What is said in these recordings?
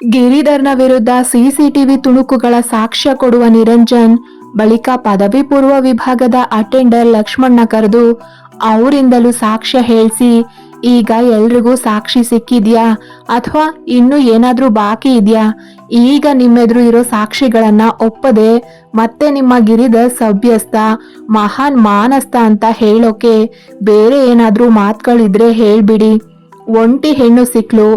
ಗಿರಿಧರ್ನ ವಿರುದ್ಧ ಸಿಸಿಟಿವಿ ತುಣುಕುಗಳ ಸಾಕ್ಷ್ಯ ಕೊಡುವ ನಿರಂಜನ್, ಬಳಿಕ ಪದವಿ ಪೂರ್ವ ವಿಭಾಗದ ಅಟೆಂಡರ್ ಲಕ್ಷ್ಮಣ್ಣ ಕರೆದು ಅವರಿಂದಲೂ ಸಾಕ್ಷ್ಯ ಹೇಳಿಸಿ, ಈಗ ಎಲ್ರಿಗೂ ಸಾಕ್ಷಿ ಸಿಕ್ಕಿದ್ಯಾ? ಅಥವಾ ಇನ್ನೂ ಏನಾದರೂ ಬಾಕಿ ಇದೆಯಾ? ಈಗ ನಿಮ್ಮೆದುರು ಇರೋ ಸಾಕ್ಷಿಗಳನ್ನ ಒಪ್ಪದೆ ಮತ್ತೆ ನಿಮ್ಮ ಗಿರಿದ ಸಭ್ಯಸ್ಥ, ಮಹಾನ್ ಮಾನಸ್ಥ ಅಂತ ಹೇಳೋಕೆ ಬೇರೆ ಏನಾದರೂ ಮಾತುಗಳಿದ್ರೆ ಹೇಳ್ಬಿಡಿ. ಒಂಟಿ ಹೆಣ್ಣು ಸಿಕ್ಲು,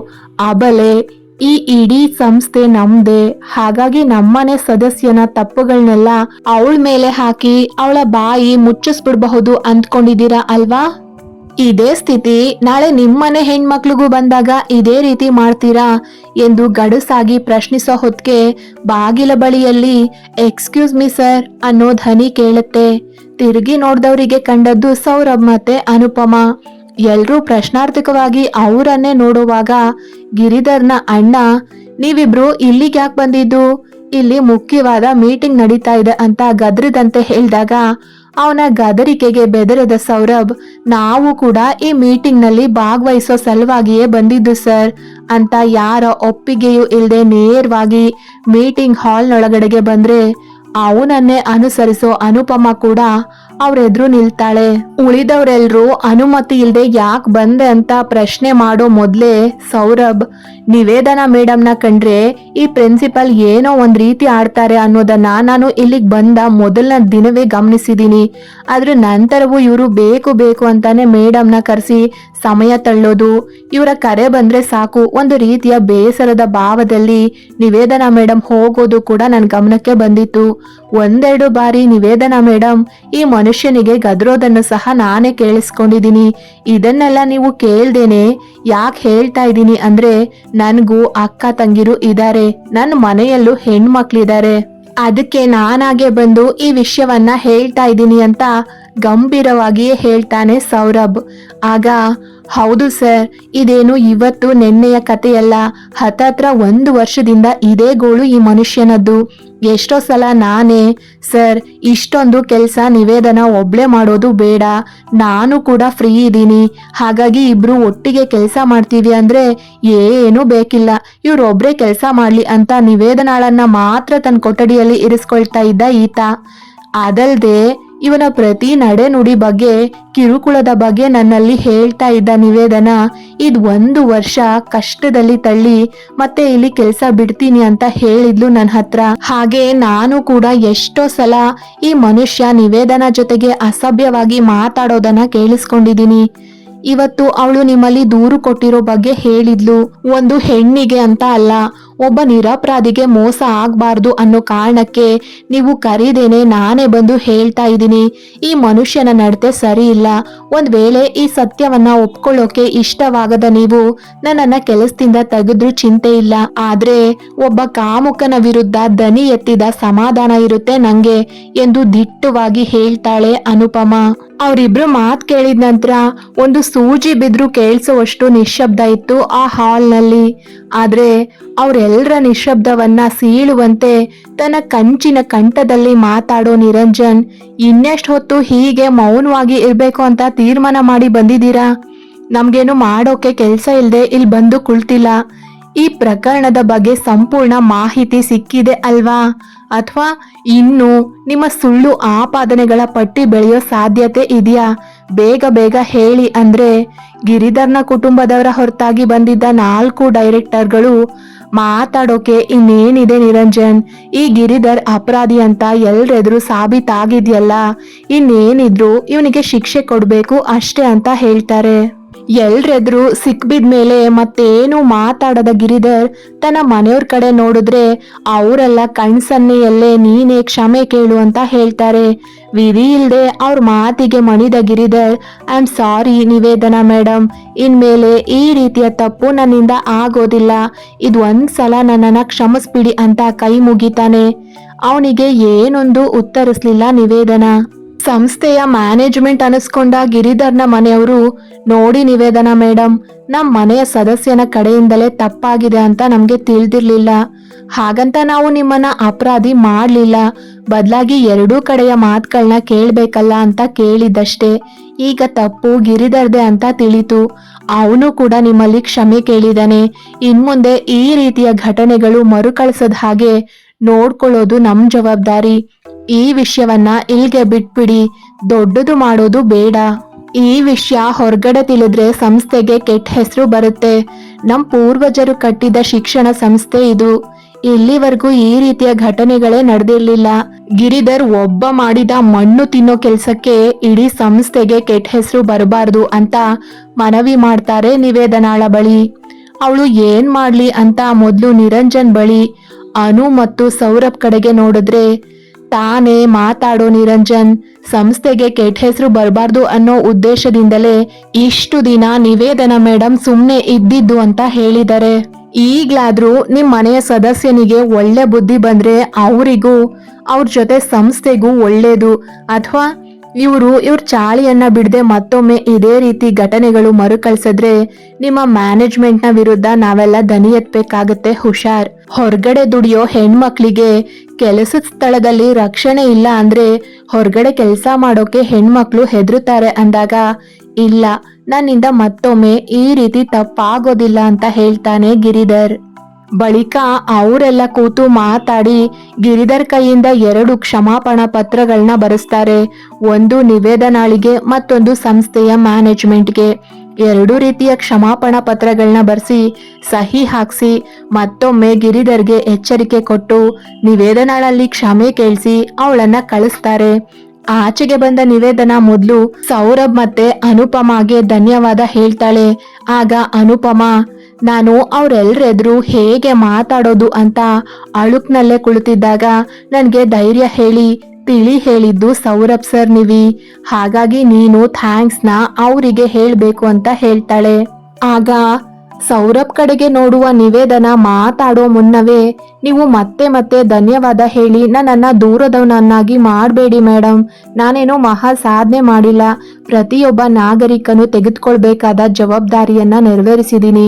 ಅಬಲೆ ಈ ಇಡೀ ಸಂಸ್ಥೆ ನಮ್ದೆ. ಹಾಗಾಗಿ ನಮ್ಮನೆ ಸದಸ್ಯನ ತಪ್ಪುಗಳನ್ನೆಲ್ಲ ಅವಳ ಮೇಲೆ ಹಾಕಿ ಅವಳ ಬಾಯಿ ಮುಚ್ಚಿಸ್ಬಿಡ್ಬಹುದು ಅಂದ್ಕೊಂಡಿದ್ದೀರಾ ಅಲ್ವಾ? ಇದೇ ಸ್ಥಿತಿ. ನಾಳೆ ನಿಮ್ಮನೆ ಹೆಣ್ಮಕ್ಳಿಗೂ ಬಂದಾಗ ಇದೇ ರೀತಿ ಮಾಡ್ತೀರಾ ಎಂದು ಗಡಸಾಗಿ ಪ್ರಶ್ನಿಸೋ ಹೊತ್ಗೆ ಬಾಗಿಲ ಬಳಿಯಲ್ಲಿ, ಎಕ್ಸ್ಕ್ಯೂಸ್ ಮಿ ಸರ್ ಅನ್ನೋ ಧ್ವನಿ ಕೇಳುತ್ತೆ. ತಿರುಗಿ ನೋಡ್ದವರಿಗೆ ಕಂಡದ್ದು ಸೌರಭ್ ಮತ್ತೆ ಅನುಪಮ. ಎಲ್ರೂ ಪ್ರಶ್ನಾರ್ಥಕವಾಗಿ ಅವರನ್ನೇ ನೋಡುವಾಗ ಗಿರಿಧರ್ನ ಅಣ್ಣ, ನೀವಿಬ್ರು ಇಲ್ಲಿಗೆ ಯಾಕೆ ಬಂದಿದ್ದು? ಇಲ್ಲಿ ಮುಖ್ಯವಾದ ಮೀಟಿಂಗ್ ನಡೀತಾ ಇದೆ ಅಂತ ಗದ್ರದಂತೆ ಹೇಳಿದಾಗ, ಅವನ ಗದರಿಕೆಗೆ ಬೆದರದ ಸೌರಭ್, ನಾವು ಕೂಡ ಈ ಮೀಟಿಂಗ್ನಲ್ಲಿ ಭಾಗವಹಿಸೋ ಸಲುವಾಗಿಯೇ ಬಂದಿದ್ದು ಸರ್ ಅಂತ ಯಾರ ಒಪ್ಪಿಗೆಯೂ ಇಲ್ಲದೆ ನೇರವಾಗಿ ಮೀಟಿಂಗ್ ಹಾಲ್ನೊಳಗಡೆಗೆ ಬಂದ್ರೆ, ಅವನನ್ನೇ ಅನುಸರಿಸೋ ಅನುಪಮ ಕೂಡ ಅವ್ರೆದ್ರು ನಿಲ್ತಾಳೆ. ಉಳಿದವರೆಲ್ಲರೂ ಅನುಮತಿ ಇಲ್ದೆ ಯಾಕೆ ಬಂದೆ ಅಂತ ಪ್ರಶ್ನೆ ಮಾಡೋ ಮೊದಲೇ ಸೌರಭ್ ನಿವೇದನಾ ಮೇಡಮ್ನ ಕಂಡ್ರೆ ಈ ಪ್ರಿನ್ಸಿಪಲ್ ಏನೋ ಒಂದ್ ರೀತಿ ಆಡ್ತಾರೆ ಅನ್ನೋದನ್ನ ನಾನು ಇಲ್ಲಿಗೆ ಬಂದ ಮೊದಲನ ದಿನವೇ ಗಮನಿಸಿದೀನಿ. ಆದ್ರೆ ನಂತರವೂ ಇವರು ಬೇಕು ಬೇಕು ಅಂತಾನೆ ಮೇಡಮ್ನ ಕರೆಸಿ ಸಮಯ ತಳ್ಳೋದು. ಇವರ ಕರೆ ಬಂದ್ರೆ ಸಾಕು. ಒಂದು ರೀತಿಯ ಬೇಸರದ ಭಾವದಲ್ಲಿ ನಿವೇದನಾ ಮೇಡಮ್ ಹೋಗೋದು ಕೂಡ ನನ್ನ ಗಮನಕ್ಕೆ ಬಂದಿತ್ತು. ಒಂದೆರಡು ಬಾರಿ ನಿವೇದನಾ ಮೇಡಮ್ ಈ ಮನುಷ್ಯನಿಗೆ ಗದ್ರೋದನ್ನು ಸಹ ನಾನೇ ಕೇಳಿಸ್ಕೊಂಡಿದ್ದೀನಿ ಇದನ್ನೆಲ್ಲ ನೀವು ಕೇಳ್ದೇನೆ ಯಾಕೆ ಹೇಳ್ತಾ ಇದ್ದೀನಿ ಅಂದ್ರೆ ನನ್ಗೂ ಅಕ್ಕ ತಂಗಿರು ಇದ್ದಾರೆ ನನ್ನ ಮನೆಯಲ್ಲೂ ಹೆಣ್ಮಕ್ಳಿದ್ದಾರೆ ಅದಕ್ಕೆ ನಾನಾಗೆ ಬಂದು ಈ ವಿಷಯವನ್ನ ಹೇಳ್ತಾ ಇದ್ದೀನಿ ಅಂತ ಗಂಭೀರವಾಗಿಯೇ ಹೇಳ್ತಾನೆ ಸೌರಭ್. ಆಗ ಹೌದು ಸರ್, ಇದೇನು ಇವತ್ತು ನೆನ್ನೆಯ ಕಥೆಯಲ್ಲ. ಹತ್ತತ್ರ ಒಂದು ವರ್ಷದಿಂದ ಇದೇ ಗೋಳು ಈ ಮನುಷ್ಯನದ್ದು. ಎಷ್ಟೋ ಸಲ ನಾನೇ, ಸರ್, ಇಷ್ಟೊಂದು ಕೆಲಸ, ನಿವೇದನ ಒಬ್ಳೆ ಮಾಡೋದು ಬೇಡ. ನಾನು ಕೂಡ ಫ್ರೀ ಇದ್ದೀನಿ. ಹಾಗಾಗಿ ಇಬ್ರು ಒಟ್ಟಿಗೆ ಕೆಲಸ ಮಾಡ್ತೀವಿ ಅಂದ್ರೆ ಏನೂ ಬೇಕಿಲ್ಲ. ಇವ್ರೊಬ್ರೇ ಕೆಲಸ ಮಾಡ್ಲಿ ಅಂತ ನಿವೇದನಾಳನ್ನ ಮಾತ್ರ ತನ್ನ ಕೊಠಡಿಯಲ್ಲಿ ಇರಿಸ್ಕೊಳ್ತಾ ಇದ್ದ ಈತ. ಅದಲ್ದೆ ಇವನ ಪ್ರತಿ ನಡೆ ನುಡಿ ಬಗ್ಗೆ, ಕಿರುಕುಳದ ಬಗ್ಗೆ ನನ್ನಲ್ಲಿ ಹೇಳ್ತಾ ಇದ್ದ ನಿವೇದನ, ಇದ್ ಒಂದು ವರ್ಷ ಕಷ್ಟದಲ್ಲಿ ತಳ್ಳಿ ಮತ್ತೆ ಇಲ್ಲಿ ಕೆಲಸ ಬಿಡ್ತೀನಿ ಅಂತ ಹೇಳಿದ್ಲು ನನ್ನ ಹತ್ರ. ಹಾಗೆ ನಾನು ಕೂಡ ಎಷ್ಟೋ ಸಲ ಈ ಮನುಷ್ಯ ನಿವೇದನ ಜೊತೆಗೆ ಅಸಭ್ಯವಾಗಿ ಮಾತಾಡೋದನ್ನ ಕೇಳಿಸ್ಕೊಂಡಿದ್ದೀನಿ. ಇವತ್ತು ಅವಳು ನಿಮ್ಮಲ್ಲಿ ದೂರು ಕೊಟ್ಟಿರೋ ಬಗ್ಗೆ ಹೇಳಿದ್ಲು. ಒಂದು ಹೆಣ್ಣಿಗೆ ಅಂತ ಅಲ್ಲ ಒಬ್ಬ ನಿರಪರಾಧಿಗೆ ಮೋಸ ಆಗಬಾರ್ದು ಅನ್ನೋ ಕಾರಣಕ್ಕೆ ನೀವು ಕರೀದೇನೆ ನಾನೇ ಬಂದು ಹೇಳ್ತಾ ಇದ್ದೀನಿ. ಈ ಮನುಷ್ಯನ ನಡತೆ ಸರಿ ಇಲ್ಲ. ಒಂದ್ ವೇಳೆ ಈ ಸತ್ಯವನ್ನ ಒಪ್ಕೊಳ್ಳೋಕೆ ಇಷ್ಟವಾಗದ ನೀವು ನನ್ನನ್ನ ಕೆಲಸದಿಂದ ತೆಗೆದ್ರು ಚಿಂತೆ ಇಲ್ಲ. ಆದ್ರೆ ಒಬ್ಬ ಕಾಮುಕನ ವಿರುದ್ಧ ದನಿ ಎತ್ತಿದ ಸಮಾಧಾನ ಇರುತ್ತೆ ನಂಗೆ ಎಂದು ದಿಟ್ಟವಾಗಿ ಹೇಳ್ತಾಳೆ ಅನುಪಮ. ಅವರಿಬ್ರು ಮಾತು ಕೇಳಿದ ನಂತರ ಒಂದು ಸೂಜಿ ಬಿದ್ರು ಕೇಳಿಸುವಷ್ಟು ನಿಶ್ಶಬ್ದ ಇತ್ತು ಆ ಹಾಲ್ನಲ್ಲಿ. ಆದ್ರೆ ಅವರೆಲ್ಲರ ನಿಶ್ಶಬ್ದವನ್ನ ಸೀಳುವಂತೆ ತನ್ನ ಕಂಚಿನ ಕಂಠದಲ್ಲಿ ಮಾತಾಡೋ ನಿರಂಜನ್ ಇನ್ನೆಷ್ಟು ಹೊತ್ತು ಹೀಗೆ ಮೌನವಾಗಿ ಇರಬೇಕು ಅಂತ ತೀರ್ಮಾನ ಮಾಡಿ ಬಂದಿದ್ದೀರಾ? ನಮ್ಗೇನು ಮಾಡೋಕೆ ಕೆಲಸ ಇಲ್ಲದೆ ಇಲ್ಲಿ ಬಂದು ಕುಳ್ತಿಲ್ಲ. ಈ ಪ್ರಕರಣದ ಬಗ್ಗೆ ಸಂಪೂರ್ಣ ಮಾಹಿತಿ ಸಿಕ್ಕಿದೆ ಅಲ್ವಾ? ಅಥವಾ ಇನ್ನು ನಿಮ್ಮ ಸುಳ್ಳು ಆಪಾದನೆಗಳ ಪಟ್ಟಿ ಬೆಳೆಯೋ ಸಾಧ್ಯತೆ ಇದೆಯಾ? ಬೇಗ ಬೇಗ ಹೇಳಿ ಅಂದ್ರೆ ಗಿರಿಧರ್ನ ಕುಟುಂಬದವರ ಹೊರತಾಗಿ ಬಂದಿದ್ದ ನಾಲ್ಕು ಡೈರೆಕ್ಟರ್ಗಳು ಮಾತಾಡೋಕೆ ಇನ್ನೇನಿದೆ ನಿರಂಜನ್? ಈ ಗಿರಿಧರ್ ಅಪರಾಧಿ ಅಂತ ಎಲ್ರೆದ್ರು ಸಾಬೀತಾಗಿದ್ಯಲ್ಲ, ಇನ್ನೇನಿದ್ರು ಇವನಿಗೆ ಶಿಕ್ಷೆ ಕೊಡಬೇಕು ಅಷ್ಟೇ ಅಂತ ಹೇಳ್ತಾರೆ. ಎಲ್ರೆದ್ರು ಸಿಕ್ಬಿದ್ಮೇಲೆ ಮತ್ತೇನು ಮಾತಾಡದ ಗಿರಿಧರ್ ತನ್ನ ಮನೆಯವ್ರ ಕಡೆ ನೋಡಿದ್ರೆ ಅವರೆಲ್ಲ ಕಣ್ಸನ್ನೆಯಲ್ಲೇ ನೀನೇ ಕ್ಷಮೆ ಕೇಳು ಅಂತ ಹೇಳ್ತಾರೆ. ವಿಧಿ ಇಲ್ದೆ ಅವ್ರ ಮಾತಿಗೆ ಮಣಿದ Giridhar I am sorry Nivedana madam ಇನ್ಮೇಲೆ ಈ ರೀತಿಯ ತಪ್ಪು ನನ್ನಿಂದ ಆಗೋದಿಲ್ಲ. ಇದು ಒಂದ್ಸಲ ನನ್ನನ್ನ ಕ್ಷಮಿಸ್ಬಿಡಿ ಅಂತ ಕೈ ಮುಗಿತಾನೆ. ಅವನಿಗೆ ಏನೊಂದು ಉತ್ತರಿಸ್ಲಿಲ್ಲ ನಿವೇದನಾ. ಸಂಸ್ಥೆಯ ಮ್ಯಾನೇಜ್ಮೆಂಟ್ ಅನಿಸ್ಕೊಂಡ ಗಿರಿಧರ್ನ ಮನೆಯವರು, ನೋಡಿ ನಿವೇದನ ಮೇಡಮ್ ನಮ್ಮ ಮನೆಯ ಸದಸ್ಯನ ಕಡೆಯಿಂದಲೇ ತಪ್ಪಾಗಿದೆ ಅಂತ ನಮಗೆ ತಿಳಿದಿರ್ಲಿಲ್ಲ. ಹಾಗಂತ ನಾವು ನಿಮ್ಮನ್ನ ಅಪರಾಧಿ ಮಾಡಲಿಲ್ಲ. ಬದಲಾಗಿ ಎರಡೂ ಕಡೆಯ ಮಾತುಗಳನ್ನ ಕೇಳಬೇಕಲ್ಲ ಅಂತ ಕೇಳಿದ್ದಷ್ಟೇ. ಈಗ ತಪ್ಪು ಗಿರಿದರ್ದೆ ಅಂತ ತಿಳಿತು. ಅವನು ಕೂಡ ನಿಮ್ಮಲ್ಲಿ ಕ್ಷಮೆ ಕೇಳಿದಾನೆ. ಇನ್ಮುಂದೆ ಈ ರೀತಿಯ ಘಟನೆಗಳು ಮರುಕಳಿಸದ ಹಾಗೆ ನೋಡ್ಕೊಳ್ಳೋದು ನಮ್ಮ ಜವಾಬ್ದಾರಿ. ಈ ವಿಷಯವನ್ನ ಇಲ್ಗೆ ಬಿಟ್ಬಿಡಿ. ದೊಡ್ಡದು ಮಾಡೋದು ಬೇಡ. ಈ ವಿಷಯ ಹೊರಗಡೆ ತಿಳಿದ್ರೆ ಸಂಸ್ಥೆಗೆ ಕೆಟ್ಟ ಹೆಸರು ಬರುತ್ತೆ. ನಮ್ಮ ಪೂರ್ವಜರು ಕಟ್ಟಿದ ಶಿಕ್ಷಣ ಸಂಸ್ಥೆ ಇದು. ಇಲ್ಲಿವರೆಗೂ ಈ ರೀತಿಯ ಘಟನೆಗಳೇ ನಡೆದಿರಲಿಲ್ಲ. ಗಿರಿಧರ್ ಒಬ್ಬ ಮಾಡಿದ ಮಣ್ಣು ತಿನ್ನೋ ಕೆಲಸಕ್ಕೆ ಇಡೀ ಸಂಸ್ಥೆಗೆ ಕೆಟ್ಟ ಹೆಸರು ಬರಬಾರ್ದು ಅಂತ ಮನವಿ ಮಾಡ್ತಾರೆ ನಿವೇದನಾಳ ಬಳಿ. ಅವಳು ಏನ್ ಮಾಡ್ಲಿ ಅಂತ ಮೊದಲು ನಿರಂಜನ್ ಬಳಿ. ಅನು ಮತ್ತು ಸೌರಭ್ ಕಡೆಗೆ ನೋಡಿದ್ರೆ ತಾನೇ ಮಾತಾಡೋ ನಿರಂಜನ್, ಸಂಸ್ಥೆಗೆ ಕೆಟ್ಟ ಹೆಸರು ಬರಬಾರ್ದು ಅನ್ನೋ ಉದ್ದೇಶದಿಂದಲೇ ಇಷ್ಟು ದಿನ ನಿವೇದನ ಮೇಡಮ್ ಸುಮ್ಮನೆ ಇದ್ದಿದ್ದು ಅಂತ ಹೇಳಿದ್ದಾರೆ ಈಗ್ಲಾದ್ರೂ ನಿಮ್ ಮನೆಯ ಸದಸ್ಯನಿಗೆ ಒಳ್ಳೆ ಬುದ್ಧಿ ಬಂದ್ರೆ ಅವರಿಗೂ, ಅವ್ರ ಜೊತೆ ಸಂಸ್ಥೆಗೂ ಒಳ್ಳೇದು. ಅಥವಾ ಇವರು ಇವ್ರ ಚಾಳಿಯನ್ನ ಬಿಡದೆ ಮತ್ತೊಮ್ಮೆ ಇದೇ ರೀತಿ ಘಟನೆಗಳು ಮರುಕಳಿಸಿದ್ರೆ ನಿಮ್ಮ ಮ್ಯಾನೇಜ್ಮೆಂಟ್ನ ವಿರುದ್ಧ ನಾವೆಲ್ಲ ದನಿ ಎತ್ತಬೇಕಾಗತ್ತೆ ಹುಷಾರ್. ಹೊರಗಡೆ ದುಡಿಯೋ ಹೆಣ್ಮಕ್ಳಿಗೆ ಕೆಲಸದ ಸ್ಥಳದಲ್ಲಿ ರಕ್ಷಣೆ ಇಲ್ಲ ಅಂದ್ರೆ ಹೊರಗಡೆ ಕೆಲಸ ಮಾಡೋಕೆ ಹೆಣ್ಮಕ್ಳು ಹೆದರುತ್ತಾರೆ ಅಂದಾಗ, ಇಲ್ಲ, ನನ್ನಿಂದ ಮತ್ತೊಮ್ಮೆ ಈ ರೀತಿ ತಪ್ಪಾಗೋದಿಲ್ಲ ಅಂತ ಹೇಳ್ತಾನೆ ಗಿರಿಧರ್. ಬಳಿಕ ಅವರೆಲ್ಲ ಕೂತು ಮಾತಾಡಿ ಗಿರಿಧರ್ ಕೈಯಿಂದ ಎರಡು ಕ್ಷಮಾಪಣಾ ಪತ್ರಗಳನ್ನ ಬರೆಸ್ತಾರೆ. ಒಂದು ನಿವೇದನಾಳಿಗೆ ಮತ್ತೊಂದು ಸಂಸ್ಥೆಯ ಮ್ಯಾನೇಜ್ಮೆಂಟ್ಗೆ ಎರಡು ರೀತಿಯ ಕ್ಷಮಾಪಣಾ ಪತ್ರಗಳನ್ನ ಬರೆಸಿ, ಸಹಿ ಹಾಕ್ಸಿ, ಮತ್ತೊಮ್ಮೆ ಗಿರಿಧರ್ಗೆ ಎಚ್ಚರಿಕೆ ಕೊಟ್ಟು ನಿವೇದನಾಳಲ್ಲಿ ಕ್ಷಮೆ ಕೇಳಿಸಿ ಅವಳನ್ನ ಕಳಿಸ್ತಾರೆ. ಆಚೆಗೆ ಬಂದ ನಿವೇದನ ಮೊದಲು ಸೌರಭ್ ಮತ್ತೆ ಅನುಪಮಾಗೆ ಧನ್ಯವಾದ ಹೇಳ್ತಾಳೆ. ಆಗ ಅನುಪಮ, ನಾನು ಅವ್ರೆಲ್ರೆದ್ರು ಹೇಗೆ ಮಾತಾಡೋದು ಅಂತ ಅಳುಕ್ನಲ್ಲೇ ಕುಳಿತಿದ್ದಾಗ ನನಗೆ ಧೈರ್ಯ ಹೇಳಿ ತಿಳಿ ಹೇಳಿದ್ದು, ಸೌರಭ್ ಸರ್ ನೀವಿ? ಹಾಗಾಗಿ ನೀನು ಥ್ಯಾಂಕ್ಸ್ನ ಅವರಿಗೆ ಹೇಳಬೇಕು ಅಂತ ಹೇಳ್ತಾಳೆ. ಆಗ ಸೌರಭ್ ಕಡೆಗೆ ನೋಡುವ ನಿವೇದನ ಮಾತಾಡೋ ಮುನ್ನವೇ ನೀವು ಮತ್ತೆ ಮತ್ತೆ ಧನ್ಯವಾದ ಹೇಳಿ, ನನ್ನನ್ನ ದೂರದವನನ್ನಾಗಿ ಮಾಡಬೇಡಿ ಮೇಡಮ್ ನಾನೇನೋ ಮಹಾ ಸಾಧನೆ ಮಾಡಿಲ್ಲ. ಪ್ರತಿಯೊಬ್ಬ ನಾಗರಿಕನು ತೆಗೆದುಕೊಳ್ಬೇಕಾದ ಜವಾಬ್ದಾರಿಯನ್ನ ನೆರವೇರಿಸಿದ್ದೀನಿ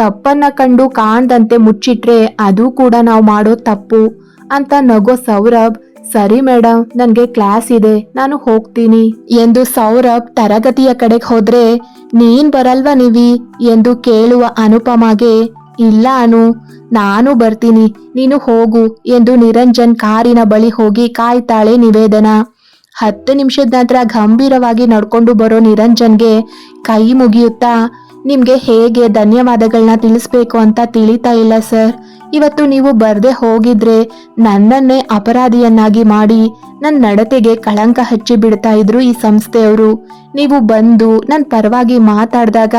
ತಪ್ಪನ್ನ ಕಂಡು ಕಾಣ್ದಂತೆ ಮುಚ್ಚಿಟ್ರೆ ಅದು ಕೂಡ ನಾವು ಮಾಡೋ ತಪ್ಪು ಅಂತ ನಗೋ ಸೌರಭ್ ಸರಿ ಮೇಡಮ್ ನನ್ಗೆ ಕ್ಲಾಸ್ ಇದೆ, ನಾನು ಹೋಗ್ತೀನಿ. ಎಂದು ಸೌರಭ್ ತರಗತಿಯ ಕಡೆಗೆ ಹೋದ್ರೆ, ನೀನ್ ಬರಲ್ವಾ ನೀವಿ? ಎಂದು ಕೇಳುವ ಅನುಪಮಗೆ, ಇಲ್ಲ ಅನು, ನಾನು ಬರ್ತೀನಿ, ನೀನು ಹೋಗು, ಎಂದು ನಿರಂಜನ್ ಕಾರಿನ ಬಳಿ ಹೋಗಿ ಕಾಯ್ತಾಳೆ ನಿವೇದನ. ಹತ್ತು ನಿಮಿಷದ ನಂತರ ಗಂಭೀರವಾಗಿ ನಡ್ಕೊಂಡು ಬರೋ ನಿರಂಜನ್ಗೆ ಕೈ ಮುಗಿಯುತ್ತಾ ನಿಮ್ಗೆ ಹೇಗೆ ಧನ್ಯವಾದಗಳನ್ನ ತಿಳಿಸ್ಬೇಕು ಅಂತ ತಿಳಿತಾ ಇಲ್ಲ, ಸರ್. ಇವತ್ತು ನೀವು ಬರದೆ ಹೋಗಿದ್ರೆ ನನ್ನನ್ನೇ ಅಪರಾಧಿಯನ್ನಾಗಿ ಮಾಡಿ ನನ್ನ ನಡತೆಗೆ ಕಳಂಕ ಹಚ್ಚಿ ಬಿಡ್ತಾ ಇದ್ರು ಈ ಸಂಸ್ಥೆಯವರು. ನೀವು ಬಂದು ನನ್ನ ಪರವಾಗಿ ಮಾತಾಡಿದಾಗ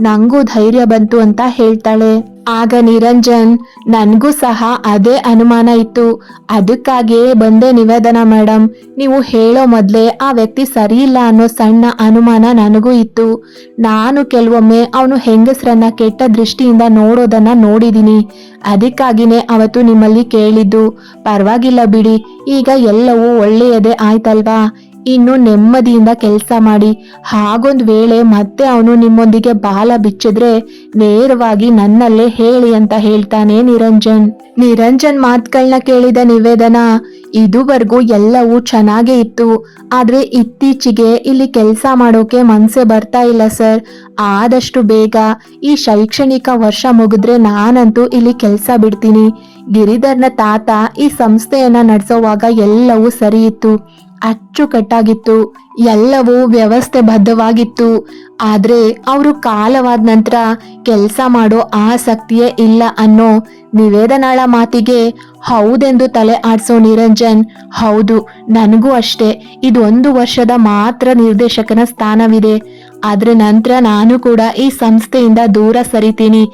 ನಂಗೂ ಧೈರ್ಯ ಬಂತು ಅಂತ ಹೇಳ್ತಾಳೆ. ಆಗ ನಿರಂಜನ್, ನನಗೂ ಸಹ ಅದೇ ಅನುಮಾನ ಇತ್ತು. ಅದಕ್ಕಾಗಿಯೇ ಬಂದೆ ನಿವೇದನ ಮೇಡಮ್ ನೀವು ಹೇಳೋ ಮೊದಲೇ ಆ ವ್ಯಕ್ತಿ ಸರಿ ಇಲ್ಲ ಅನ್ನೋ ಸಣ್ಣ ಅನುಮಾನ ನನಗೂ ಇತ್ತು. ನಾನು ಕೆಲವೊಮ್ಮೆ ಅವನು ಹೆಂಗಸರನ್ನ ಕೆಟ್ಟ ದೃಷ್ಟಿಯಿಂದ ನೋಡೋದನ್ನ ನೋಡಿದೀನಿ. ಅದಕ್ಕಾಗಿನೇ ಅವತ್ತು ನಿಮ್ಮಲ್ಲಿ ಕೇಳಿದ್ದು. ಪರವಾಗಿಲ್ಲ ಬಿಡಿ. ಈಗ ಎಲ್ಲವೂ ಒಳ್ಳೆಯದೇ ಆಯ್ತಲ್ವಾ? ಇನ್ನು ನೆಮ್ಮದಿಯಿಂದ ಕೆಲಸ ಮಾಡಿ. ಹಾಗೊಂದು ವೇಳೆ ಮತ್ತೆ ಅವನು ನಿಮ್ಮೊಂದಿಗೆ ಬಾಲ ಬಿಚ್ಚಿದ್ರೆ ನೇರವಾಗಿ ನನ್ನಲ್ಲೇ ಹೇಳಿ ಅಂತ ಹೇಳ್ತಾನೆ ನಿರಂಜನ್. ನಿರಂಜನ್ ಮಾತುಗಳನ್ನ ಕೇಳಿದ ನಿವೇದನಾ, ಇದುವರೆಗೂ ಎಲ್ಲವೂ ಚೆನ್ನಾಗೇ ಇತ್ತು. ಆದ್ರೆ ಇತ್ತೀಚೆಗೆ ಇಲ್ಲಿ ಕೆಲಸ ಮಾಡೋಕೆ ಮನ್ಸೆ ಬರ್ತಾ ಇಲ್ಲ ಸರ್. ಆದಷ್ಟು ಬೇಗ ಈ ಶೈಕ್ಷಣಿಕ ವರ್ಷ ಮುಗಿದ್ರೆ ನಾನಂತೂ ಇಲ್ಲಿ ಕೆಲಸ ಬಿಡ್ತೀನಿ. ಗಿರಿಧರ್ನ ತಾತ ಈ ಸಂಸ್ಥೆಯನ್ನ ನಡೆಸೋವಾಗ ಎಲ್ಲವೂ ಸರಿ ಇತ್ತು. ಅಚ್ಚುಕಟ್ಟಾಗಿತ್ತು. ಎಲ್ಲವೂ ವ್ಯವಸ್ಥೆ ಬದ್ಧವಾಗಿತ್ತು. ಆದರೆ ಅವರು ಕಾಲವಾದ ನಂತರ ಕೆಲಸ ಮಾಡೋ ಆಸಕ್ತಿಯೇ ಇಲ್ಲ ಅನ್ನೋ ನಿವೇದನಾಳ ಮಾತಿಗೆ ಹೌದೆಂದು ತಲೆ ಆಡ್ಸೋ ನಿರಂಜನ್, ಹೌದು, ನನಗೂ ಅಷ್ಟೇ. ಇದು ಒಂದು ವರ್ಷದ ಮಾತ್ರ ನಿರ್ದೇಶಕನ ಸ್ಥಾನವಿದೆ. ಆದ್ರೆ ನಂತರ ನಾನು ಕೂಡ ಈ ಸಂಸ್ಥೆಯಿಂದ ದೂರ ಸರಿತೀನಿ.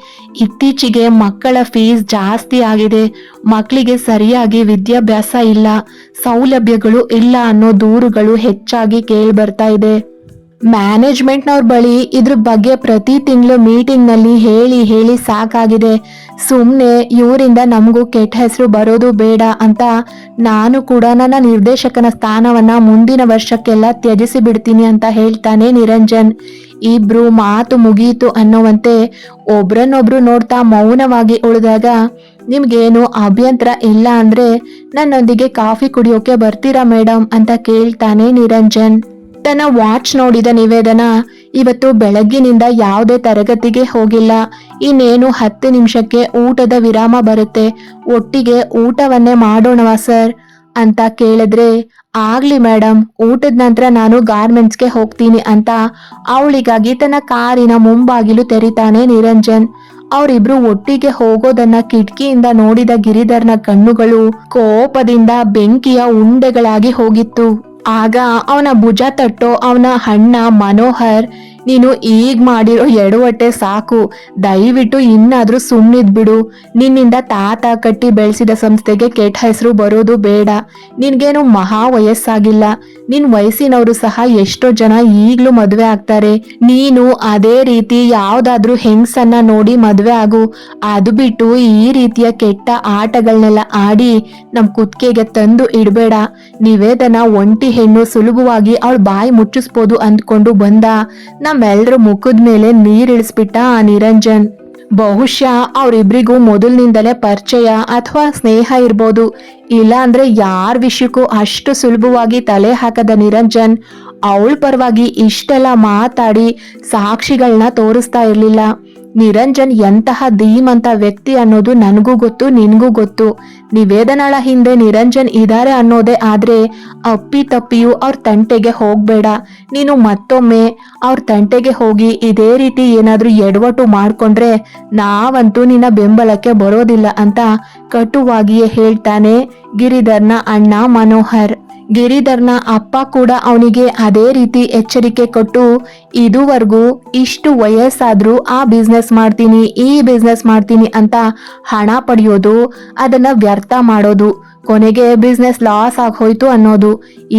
ಇತ್ತೀಚೆಗೆ ಮಕ್ಕಳ ಫೀಸ್ ಜಾಸ್ತಿ ಆಗಿದೆ. ಮಕ್ಕಳಿಗೆ ಸರಿಯಾಗಿ ವಿದ್ಯಾಭ್ಯಾಸ ಇಲ್ಲ. ಸೌಲಭ್ಯಗಳು ಇಲ್ಲ ಅನ್ನೋ ದೂರುಗಳು ಹೆಚ್ಚಾಗಿ ಕೇಳಿ ಬರ್ತಾ ಇದೆ. ಮ್ಯಾನೇಜ್ಮೆಂಟ್ನವ್ರ ಬಳಿ ಇದ್ರ ಬಗ್ಗೆ ಪ್ರತಿ ತಿಂಗಳು ಮೀಟಿಂಗ್ನಲ್ಲಿ ಹೇಳಿ ಹೇಳಿ ಸಾಕಾಗಿದೆ. ಸುಮ್ಮನೆ ಇವರಿಂದ ನಮಗೂ ಕೆಟ್ಟ ಹೆಸರು ಬರೋದು ಬೇಡ ಅಂತ ನಾನು ಕೂಡ ನನ್ನ ನಿರ್ದೇಶಕನ ಸ್ಥಾನವನ್ನ ಮುಂದಿನ ವರ್ಷಕ್ಕೆಲ್ಲ ತ್ಯಜಿಸಿ ಬಿಡ್ತೀನಿ ಅಂತ ಹೇಳ್ತಾನೆ ನಿರಂಜನ್. ಇಬ್ರು ಮಾತು ಮುಗಿಯಿತು ಅನ್ನೋವಂತೆ ಒಬ್ರನ್ನೊಬ್ರು ನೋಡ್ತಾ ಮೌನವಾಗಿ ಉಳಿದಾಗ, ನಿಮ್ಗೇನು ಅಭ್ಯಂತರ ಇಲ್ಲ ಅಂದ್ರೆ ನನ್ನೊಂದಿಗೆ ಕಾಫಿ ಕುಡಿಯೋಕೆ ಬರ್ತೀರಾ ಮೇಡಮ್ ಅಂತ ಕೇಳ್ತಾನೆ ನಿರಂಜನ್. ತನ್ನ ವಾಚ್ ನೋಡಿದ ನಿವೇದನ, ಇವತ್ತು ಬೆಳಗ್ಗಿನಿಂದ ಯಾವುದೇ ತರಗತಿಗೆ ಹೋಗಿಲ್ಲ. ಇನ್ನೇನು ಹತ್ತು ನಿಮಿಷಕ್ಕೆ ಊಟದ ವಿರಾಮ ಬರುತ್ತೆ. ಒಟ್ಟಿಗೆ ಊಟವನ್ನೇ ಮಾಡೋಣವಾ ಸರ್ ಅಂತ ಕೇಳಿದ್ರೆ, ಆಗ್ಲಿ ಮೇಡಮ್ ಊಟದ ನಂತರ ನಾನು ಗಾರ್ಮೆಂಟ್ಸ್ಗೆ ಹೋಗ್ತೀನಿ ಅಂತ ಅವಳಿಗಾಗಿ ತನ್ನ ಕಾರಿನ ಮುಂಬಾಗಿಲು ತೆರಿತಾನೆ ನಿರಂಜನ್. ಅವರಿಬ್ರು ಒಟ್ಟಿಗೆ ಹೋಗೋದನ್ನ ಕಿಟಕಿಯಿಂದ ನೋಡಿದ ಗಿರಿಧರ್ನ ಕಣ್ಣುಗಳು ಕೋಪದಿಂದ ಬೆಂಕಿಯ ಉಂಡೆಗಳಾಗಿ ಹೋಗಿತ್ತು. ಆಗ ಅವನ ಭುಜ ತಟ್ಟೋ ಅವನ ಹಣ್ಣ ಮನೋಹರ್, ನೀನು ಈಗ ಮಾಡಿರೋ ಎಡವಟ್ಟೆ ಸಾಕು. ದಯವಿಟ್ಟು ಇನ್ನಾದ್ರೂ ಸುಮ್ಮನಿದ್ ಬಿಡು. ನಿನ್ನಿಂದ ತಾತ ಕಟ್ಟಿ ಬೆಳೆಸಿದ ಸಂಸ್ಥೆಗೆ ಕೆಟ್ಟ ಹೆಸರು ಬರೋದು ಬೇಡ. ನಿನ್ಗೇನು ಮಹಾ ವಯಸ್ಸಾಗಿಲ್ಲ. ನಿನ್ ವಯಸ್ಸಿನವರು ಸಹ ಎಷ್ಟೋ ಜನ ಈಗ್ಲೂ ಮದುವೆ ಆಗ್ತಾರೆ. ನೀನು ಅದೇ ರೀತಿ ಯಾವ್ದಾದ್ರೂ ಹೆಂಗ್ಸನ್ನ ನೋಡಿ ಮದುವೆ ಆಗು. ಅದು ಬಿಟ್ಟು ಈ ರೀತಿಯ ಕೆಟ್ಟ ಆಟಗಳನ್ನೆಲ್ಲ ಆಡಿ ನಮ್ ಕುತ್ತಿಗೆಗೆ ತಂದು ಇಡಬೇಡ. ನಿವೇದನ ಒಂಟಿ ಹೆಣ್ಣು ಸುಲಭವಾಗಿ ಅವಳ ಬಾಯಿ ಮುಚ್ಚಿಸ್ಬೋದು ಅಂದ್ಕೊಂಡು ಬಂದ. ನಮ್ಮೆಲ್ರ ಮುಖದ ಮೇಲೆ ನೀರಿಳಿಸ್ಬಿಟ್ಟ ಆ ನಿರಂಜನ್. ಬಹುಶಃ ಅವರಿಬ್ರಿಗೂ ಮೊದಲಿನಿಂದಲೇ ಪರಿಚಯ ಅಥವಾ ಸ್ನೇಹ ಇರ್ಬೋದು. ಇಲ್ಲ ಅಂದ್ರೆ ಯಾರ ವಿಷಯಕ್ಕೂ ಅಷ್ಟು ಸುಲಭವಾಗಿ ತಲೆ ಹಾಕದ ನಿರಂಜನ್ ಅವಳ ಪರವಾಗಿ ಇಷ್ಟೆಲ್ಲ ಮಾತಾಡಿ ಸಾಕ್ಷಿಗಳನ್ನ ತೋರಿಸ್ತಾ ಇರ್ಲಿಲ್ಲ. ನಿರಂಜನ್ ಎಂತಹ ಧೀಮಂತ ವ್ಯಕ್ತಿ ಅನ್ನೋದು ನನಗೂ ಗೊತ್ತು, ನಿನ್ಗೂ ಗೊತ್ತು. ನಿವೇದನಾಳ ಹಿಂದೆ ನಿರಂಜನ್ ಇದಾರೆ ಅನ್ನೋದೇ ಆದ್ರೆ ಅಪ್ಪಿ ತಪ್ಪಿಯು ಅವ್ರ ತಂಟೆಗೆ ಹೋಗ್ಬೇಡ. ನೀನು ಮತ್ತೊಮ್ಮೆ ಅವ್ರ ತಂಟೆಗೆ ಹೋಗಿ ಇದೇ ರೀತಿ ಏನಾದ್ರೂ ಎಡವಟ್ಟು ಮಾಡ್ಕೊಂಡ್ರೆ ನಾವಂತೂ ನಿನ್ನ ಬೆಂಬಲಕ್ಕೆ ಬರೋದಿಲ್ಲ ಅಂತ ಕಟುವಾಗಿಯೇ ಹೇಳ್ತಾನೆ ಗಿರಿಧರ್ನ ಅಣ್ಣ ಮನೋಹರ್. ಗಿರಿಧರ್ನ ಅಪ್ಪ ಕೂಡ ಅವನಿಗೆ ಅದೇ ರೀತಿ ಎಚ್ಚರಿಕೆ ಕೊಟ್ಟು, ಇದುವರೆಗೂ ಇಷ್ಟು ವಯಸ್ಸಾದರೂ ಆ ಬಿಸ್ನೆಸ್ ಮಾಡ್ತೀನಿ, ಈ ಬಿಸ್ನೆಸ್ ಮಾಡ್ತೀನಿ ಅಂತ ಹಣ ಪಡೆಯೋದು, ಅದನ್ನ ವ್ಯರ್ಥ ಮಾಡೋದು, ಕೊನೆಗೆ ಬಿಸ್ನೆಸ್ ಲಾಸ್ ಆಗೋಯ್ತು ಅನ್ನೋದು,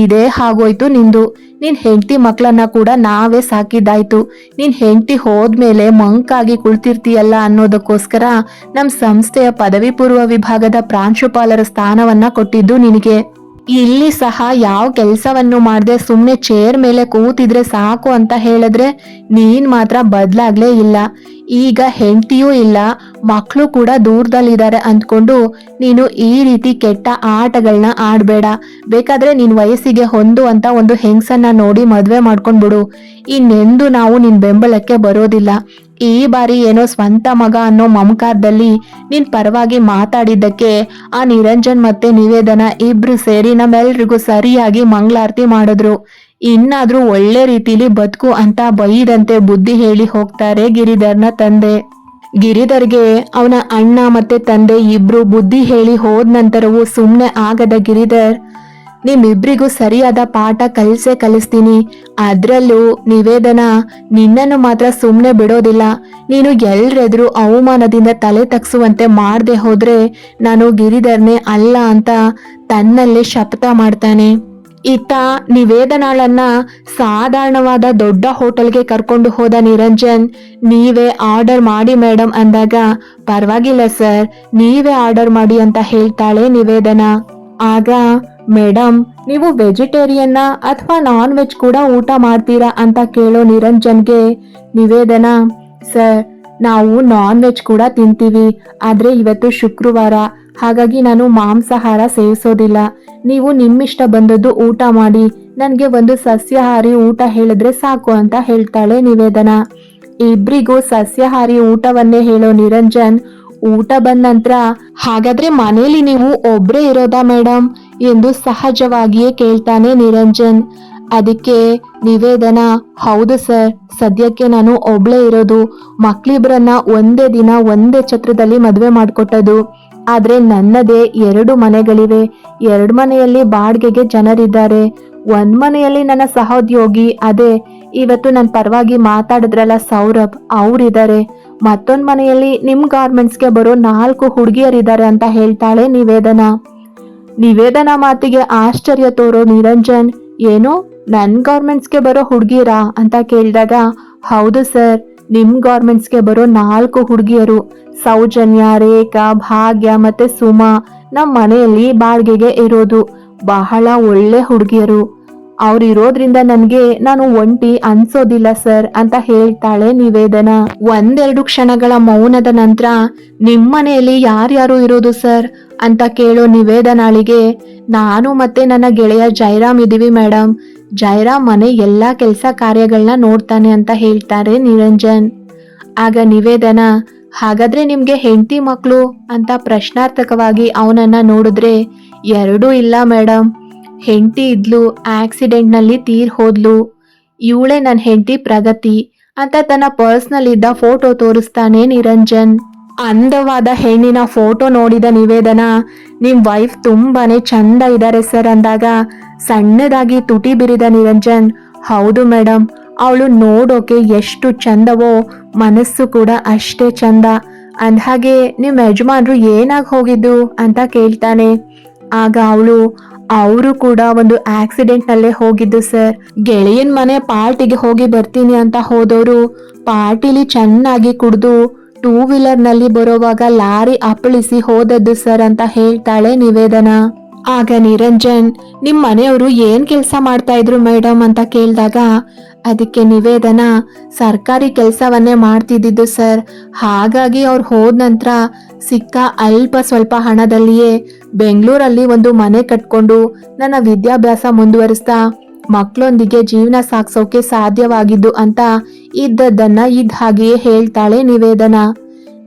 ಇದೇ ಆಗೋಯ್ತು ನಿಂದು. ನಿನ್ ಹೆಂಡತಿ ಮಕ್ಕಳನ್ನ ಕೂಡ ನಾವೇ ಸಾಕಿದ್ದಾಯ್ತು. ನಿನ್ ಹೆಂಡತಿ ಹೋದ್ಮೇಲೆ ಮಂಕಾಗಿ ಕುಳ್ತಿರ್ತೀಯಲ್ಲ ಅನ್ನೋದಕ್ಕೋಸ್ಕರ ನಮ್ಮ ಸಂಸ್ಥೆಯ ಪದವಿ ಪೂರ್ವ ವಿಭಾಗದ ಪ್ರಾಂಶುಪಾಲರ ಸ್ಥಾನವನ್ನ ಕೊಟ್ಟಿದ್ದು ನಿನಗೆ. ಇಲ್ಲಿ ಸಹ ಯಾವ ಕೆಲಸವನ್ನು ಮಾಡದೆ ಸುಮ್ಮನೆ ಚೇರ್ ಮೇಲೆ ಕೂತಿದ್ರೆ ಸಾಕು ಅಂತ ಹೇಳಿದ್ರೆ ನೀನ್ ಮಾತ್ರ ಬದಲಾಗ್ಲೇ ಇಲ್ಲ. ಈಗ ಹೆಂಡತಿಯೂ ಇಲ್ಲ ಮಕ್ಕಳು ಕೂಡ ದೂರದಲ್ಲಿದ್ದಾರೆ ಅಂದ್ಕೊಂಡು ನೀನು ಈ ರೀತಿ ಕೆಟ್ಟ ಆಟಗಳನ್ನ ಆಡಬೇಡ. ಬೇಕಾದ್ರೆ ನಿನ್ನ ವಯಸ್ಸಿಗೆ ಹೊಂದು ಅಂತ ಒಂದು ಹೆಂಗಸನ್ನ ನೋಡಿ ಮದ್ವೆ ಮಾಡ್ಕೊಂಡ್ಬಿಡು. ಇನ್ನೆಂದು ನಾವು ನಿನ್ನ ಬೆಂಬಲಕ್ಕೆ ಬರೋದಿಲ್ಲ. ಈ ಬಾರಿ ಏನೋ ಸ್ವಂತ ಮಗ ಅನ್ನೋ ಮಮಕಾರದಲ್ಲಿ ನಿನ್ ಪರವಾಗಿ ಮಾತಾಡಿದ್ದಕ್ಕೆ ಆ ನಿರಂಜನ್ ಮತ್ತೆ ನಿವೇದನ ಇಬ್ರು ಸೇರಿ ನಮ್ಮೆಲ್ರಿಗೂ ಸರಿಯಾಗಿ ಮಂಗಳಾರತಿ ಮಾಡಿದ್ರು. ಇನ್ನಾದ್ರೂ ಒಳ್ಳೆ ರೀತಿಲಿ ಬದುಕು ಅಂತ ಬೈದಂತೆ ಬುದ್ಧಿ ಹೇಳಿ ಹೋಗ್ತಾರೆ ಗಿರಿಧರ್ನ ತಂದೆ. ಗಿರಿಧರ್ಗೆ ಅವನ ಅಣ್ಣ ಮತ್ತೆ ತಂದೆ ಇಬ್ರು ಬುದ್ಧಿ ಹೇಳಿ ಹೋದ ನಂತರವೂ ಸುಮ್ಮನೆ ಆಗದ ಗಿರಿಧರ್. ನಿಮ್ಮಿಬ್ರಿಗೂ ಸರಿಯಾದ ಪಾಠ ಕಲಿಸೇ ಕಲಿಸ್ತೀನಿ. ಅದರಲ್ಲೂ ನಿವೇದನ, ನಿನ್ನನ್ನು ಮಾತ್ರ ಸುಮ್ಮನೆ ಬಿಡೋದಿಲ್ಲ. ನೀನು ಎಲ್ರೆದ್ರು ಅವಮಾನದಿಂದ ತಲೆ ತಗ್ಸುವಂತೆ ಮಾಡದೆ ಹೋದ್ರೆ ನಾನು ಗಿರಿಧರ್ನೇ ಅಲ್ಲ ಅಂತ ತನ್ನಲ್ಲೇ ಶಪಥ ಮಾಡ್ತಾನೆ. ಇತ್ತ ನಿವೇದನಾಳನ್ನ ಸಾಧಾರಣವಾದ ದೊಡ್ಡ ಹೋಟೆಲ್ಗೆ ಕರ್ಕೊಂಡು ಹೋದ ನಿರಂಜನ್, ನೀವೇ ಆರ್ಡರ್ ಮಾಡಿ ಮೇಡಮ್ ಅಂದಾಗ, ಪರವಾಗಿಲ್ಲ ಸರ್, ನೀವೇ ಆರ್ಡರ್ ಮಾಡಿ ಅಂತ ಹೇಳ್ತಾಳೆ ನಿವೇದನ. ಆಗ ಮೇಡಮ್ ನೀವು ವೆಜಿಟೇರಿಯನ್ನ ಅಥವಾ ನಾನ್ ವೆಜ್ ಕೂಡ ಊಟ ಮಾಡ್ತೀರಾ ಅಂತ ಕೇಳೋ ನಿರಂಜನ್ಗೆ ನಿವೇದನಾ. ಸರ್, ನಾವು ನಾನ್ ವೆಜ್ ಕೂಡ ತಿಂತೀವಿ, ಆದ್ರೆ ಇವತ್ತು ಶುಕ್ರವಾರ, ಹಾಗಾಗಿ ನಾನು ಮಾಂಸಾಹಾರ ಸೇವಿಸೋದಿಲ್ಲ. ನೀವು ನಿಮ್ಮಿಷ್ಟ ಬಂದದ್ದು ಊಟ ಮಾಡಿ, ನನಗೆ ಒಂದು ಸಸ್ಯಾಹಾರಿ ಊಟ ಹೇಳಿದ್ರೆ ಸಾಕು ಅಂತ ಹೇಳ್ತಾಳೆ ನಿವೇದನ. ಇಬ್ರಿಗೂ ಸಸ್ಯಾಹಾರಿ ಊಟವನ್ನೇ ಹೇಳೋ ನಿರಂಜನ್, ಊಟ ಬಂದ ನಂತರ, ಹಾಗಾದ್ರೆ ಮನೇಲಿ ನೀವು ಒಬ್ರೇ ಇರೋದಾ ಮೇಡಮ್ ಎಂದು ಸಹಜವಾಗಿಯೇ ಕೇಳ್ತಾನೆ ನಿರಂಜನ್. ಅದಕ್ಕೆ ನಿವೇದನ ಹೌದು ಸರ್. ಸದ್ಯಕ್ಕೆ ನಾನು ಒಬ್ಳೆ ಇರೋದು. ಮಕ್ಳಿಬ್ರನ್ನ ಒಂದೇ ದಿನ ಒಂದೇ ಛತ್ರದಲ್ಲಿ ಮದುವೆ ಮಾಡಿಕೊಟ್ಟದು ಆದ್ರೆ ನನ್ನದೇ ಎರಡು ಮನೆಗಳಿವೆ. ಎರಡು ಮನೆಯಲ್ಲಿ ಬಾಡಿಗೆಗೆ ಜನರಿದ್ದಾರೆ. ಒಂದ್ ಮನೆಯಲ್ಲಿ ನನ್ನ ಸಹೋದ್ಯೋಗಿ, ಅದೇ. ಇವತ್ತು ನನ್ನ ಪರವಾಗಿ ಮಾತಾಡಿದ್ರಲ್ಲ ಸೌರಭ್, ಅವ್ರಿದ್ದಾರೆ. ಮತ್ತೊಂದ್ ಮನೆಯಲ್ಲಿ ನಿಮ್ ಗಾರ್ಮೆಂಟ್ಸ್ಗೆ ಬರೋ ನಾಲ್ಕು ಹುಡುಗಿಯರಿದ್ದಾರೆ ಅಂತ ಹೇಳ್ತಾಳೆ ನಿವೇದನ. ನಿವೇದನ ಮಾತಿಗೆ ಆಶ್ಚರ್ಯ ತೋರೋ ನಿರಂಜನ್, ಏನು, ನನ್ ಗೌರ್ಮೆಂಟ್ಸ್ಗೆ ಬರೋ ಹುಡುಗಿಯರಾ ಅಂತ ಕೇಳಿದಾಗ, ಹೌದು ಸರ್, ನಿಮ್ ಗೌರ್ಮೆಂಟ್ಸ್ಗೆ ಬರೋ ನಾಲ್ಕು ಹುಡುಗಿಯರು ಸೌಜನ್ಯ, ರೇಖಾ, ಭಾಗ್ಯ ಮತ್ತೆ ಸುಮಾ. ನಮ್ಮ ಮನೆಯಲ್ಲಿ ಬಾಡಿಗೆಗೆ ಇರೋದು. ಬಹಳ ಒಳ್ಳೆ ಹುಡುಗಿಯರು ಅವ್ರು ಇರೋದ್ರಿಂದ ನನಗೆ ನಾನು ಒಂಟಿ ಅನ್ಸೋದಿಲ್ಲ ಸರ್, ಅಂತ ಹೇಳ್ತಾಳೆ ನಿವೇದನ. ಒಂದೆರಡು ಕ್ಷಣಗಳ ಮೌನದ ನಂತರ ನಿಮ್ಮನೆಯಲ್ಲಿ ಯಾರ್ಯಾರು ಇರೋದು ಸರ್? ಅಂತ ಕೇಳೋ ನಿವೇದನಾಳಿಗೆ, ನಾನು ಮತ್ತೆ ನನ್ನ ಗೆಳೆಯ ಜೈರಾಮ್ ಇದೀವಿ ಮೇಡಮ್ ಜೈರಾಮ್ ಮನೆ ಎಲ್ಲಾ ಕೆಲಸ ಕಾರ್ಯಗಳನ್ನ ನೋಡ್ತಾನೆ ಅಂತ ಹೇಳ್ತಾರೆ ನಿರಂಜನ್. ಆಗ ನಿವೇದನ, ಹಾಗಾದ್ರೆ ನಿಮ್ಗೆ ಹೆಂಡತಿ ಮಕ್ಕಳು ಅಂತ ಪ್ರಶ್ನಾರ್ಥಕವಾಗಿ ಅವನನ್ನ ನೋಡಿದ್ರೆ, ಎರಡೂ ಇಲ್ಲ ಮೇಡಮ್ ಹೆಂಡತಿ ಇದ್ಲು, ಆಕ್ಸಿಡೆಂಟ್ನಲ್ಲಿ ತೀರ್ ಹೋದ್ಲು. ಇವಳೇ ನನ್ನ ಹೆಂಡತಿ ಪ್ರಗತಿ ಅಂತ ತನ್ನ ಪರ್ಸ್ನಲ್ ಇದ್ದ ಫೋಟೋ ತೋರಿಸ್ತಾನೆ ನಿರಂಜನ್. ಅಂದವಾದ ಹೆಣ್ಣಿನ ಫೋಟೋ ನೋಡಿದ ನಿವೇದನ, ನಿಮ್ ವೈಫ್ ತುಂಬಾನೇ ಚಂದ ಇದ್ದಾರೆ ಸರ್ ಅಂದಾಗ ಸಣ್ಣದಾಗಿ ತುಟಿ ಬಿರಿದ ನಿರಂಜನ್, ಹೌದು ಮೇಡಮ್ ಅವಳು ನೋಡೋಕೆ ಎಷ್ಟು ಚಂದವೋ, ಮನಸ್ಸು ಕೂಡ ಅಷ್ಟೇ ಚಂದ. ಅಂದ್ಹಾಗೆ ನಿಮ್ಮ ಯಜಮಾನ್ರು ಏನಾಗಿ ಹೋಗಿದ್ದು? ಅಂತ ಕೇಳ್ತಾನೆ. ಆಗ ಅವಳು, ಅವರು ಕೂಡ ಒಂದು ಆಕ್ಸಿಡೆಂಟ್ ನಲ್ಲೇ ಹೋಗಿದ್ದು ಸರ್ ಗೆಳೆಯನ್ ಮನೆ ಪಾರ್ಟಿಗೆ ಹೋಗಿ ಬರ್ತೀನಿ ಅಂತ ಹೋದವರು ಪಾರ್ಟಿಲಿ ಚೆನ್ನಾಗಿ ಕುಡ್ದು ಟೂ ವೀಲರ್ನಲ್ಲಿ ಬರೋವಾಗ ಲಾರಿ ಅಪ್ಪಳಿಸಿ ಹೋದದ್ದು ಸರ್ ಅಂತ ಹೇಳ್ತಾಳೆ ನಿವೇದನ. ಆಗ ನಿರಂಜನ್ ನಿಮ್ಮ ಮನೆಯವರು ಏನ್ ಕೆಲಸ ಮಾಡ್ತಾ ಇದ್ರು ಮೇಡಮ್ ಅಂತ ಕೇಳಿದಾಗ, ಅದಕ್ಕೆ ನಿವೇದನ, ಸರ್ಕಾರಿ ಕೆಲಸವನ್ನೇ ಮಾಡ್ತಿದ್ದಿದ್ದು ಸರ್. ಹಾಗಾಗಿ ಅವ್ರು ಹೋದ ನಂತರ ಸಿಕ್ಕ ಅಲ್ಪ ಸ್ವಲ್ಪ ಹಣದಲ್ಲಿಯೇ ಬೆಂಗಳೂರಲ್ಲಿ ಒಂದು ಮನೆ ಕಟ್ಕೊಂಡು ನನ್ನ ವಿದ್ಯಾಭ್ಯಾಸ ಮುಂದುವರಿಸ್ತಾ ಮಕ್ಕಳೊಂದಿಗೆ ಜೀವನ ಸಾಗಿಸೋಕೆ ಸಾಧ್ಯವಾಗಿದ್ದು ಅಂತ ಇದ್ದದ್ದನ್ನ ಇದ್ದ ಹಾಗೆಯೇ ಹೇಳ್ತಾಳೆ ನಿವೇದನ.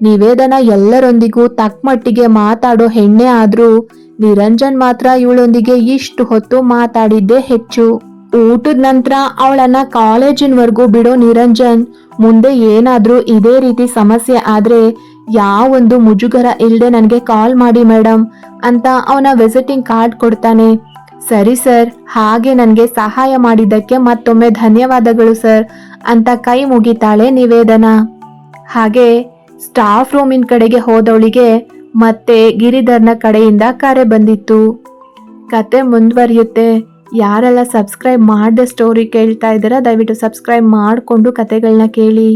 ನಿವೇದನ ಎಲ್ಲರೊಂದಿಗೂ ತಕ್ಕಮಟ್ಟಿಗೆ ಮಾತಾಡೋ ಹೆಣ್ಣೆ ಆದ್ರೂ ನಿರಂಜನ್ ಮಾತ್ರ ಇವಳೊಂದಿಗೆ ಇಷ್ಟು ಹೊತ್ತು ಮಾತಾಡಿದ್ದೇ ಹೆಚ್ಚು. ಊಟದ ನಂತರ ಅವಳನ್ನ ಕಾಲೇಜಿನವರೆಗೂ ಬಿಡೋ ನಿರಂಜನ್ ಮುಂದೆ ಏನಾದ್ರೂ ಇದೇ ರೀತಿ ಸಮಸ್ಯೆ ಆದ್ರೆ ಯಾವೊಂದು ಮುಜುಗರ ಇಲ್ಲದೆ ನನಗೆ ಕಾಲ್ ಮಾಡಿ ಮೇಡಮ್ ಅಂತ ಅವನ ವಿಸಿಟಿಂಗ್ ಕಾರ್ಡ್ ಕೊಡ್ತಾನೆ. ಸರಿ ಸರ್, ಹಾಗೆ ನನಗೆ ಸಹಾಯ ಮಾಡಿದ್ದಕ್ಕೆ ಮತ್ತೊಮ್ಮೆ ಧನ್ಯವಾದಗಳು ಸರ್. ಅಂತ ಕೈ ಮುಗಿತಾಳೆ ನಿವೇದನ. ಹಾಗೆ ಸ್ಟಾಫ್ ರೂಮಿನ ಕಡೆಗೆ ಹೋದವಳಿಗೆ ಮತ್ತೆ ಗಿರಿಧರ್ನ ಕಡೆಯಿಂದ ಕರೆ ಬಂದಿತ್ತು. ಕತೆ ಮುಂದುವರಿಯುತ್ತೆ. ಯಾರೆಲ್ಲ ಸಬ್ಸ್ಕ್ರೈಬ್ ಮಾಡದೆ ಸ್ಟೋರಿ ಕೇಳ್ತಾ ಇದ್ದೀರಾ, ದಯವಿಟ್ಟು ಸಬ್ಸ್ಕ್ರೈಬ್ ಮಾಡಿಕೊಂಡು ಕತೆಗಳನ್ನ ಕೇಳಿ.